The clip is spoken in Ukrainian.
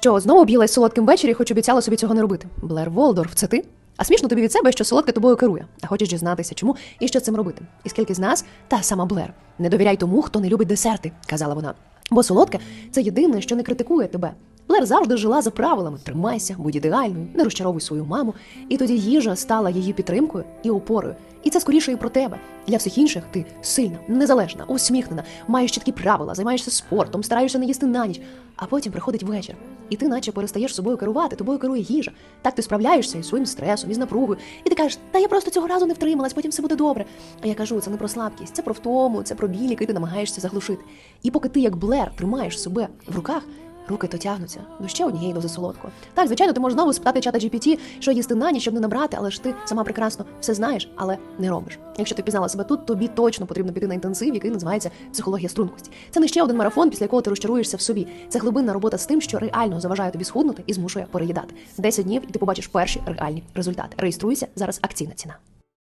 Що знову об'їлась солодким ввечері, хоч обіцяла собі цього не робити. Блер Волдорф, це ти? А смішно тобі від себе, що солодке тобою керує. А хочеш дізнатися, чому і що цим робити? І скільки з нас та сама Блер. Не довіряй тому, хто не любить десерти, казала вона. Бо солодке це єдине, що не критикує тебе. Блер завжди жила за правилами: тримайся, будь ідеальною, не розчаровуй свою маму. І тоді їжа стала її підтримкою і опорою. І це скоріше і про тебе. Для всіх інших ти сильна, незалежна, усміхнена, маєш чіткі правила, займаєшся спортом, стараєшся не їсти на ніч. А потім приходить вечір, і ти, наче перестаєш собою керувати, тобою керує їжа. Так ти справляєшся із своїм стресом, із напругою. І ти кажеш, та я просто цього разу не втрималась, потім все буде добре. А я кажу, це не про слабкість, це про втому, це про біль, який ти намагаєшся заглушити. І поки ти, як блер, тримаєш себе в руках. Руки то тягнуться до ще однієї дози солодкого. Так, звичайно, ти можеш знову спитати чата GPT, що їсти на ніч, щоб не набрати, але ж ти сама прекрасно все знаєш, але не робиш. Якщо ти пізнала себе тут, тобі точно потрібно піти на інтенсив, який називається психологія стрункості. Це не ще один марафон, після якого ти розчаруєшся в собі. Це глибинна робота з тим, що реально заважає тобі схуднути і змушує переїдати. 10 днів, і ти побачиш перші реальні результати. Реєструйся зараз. Акційна ціна.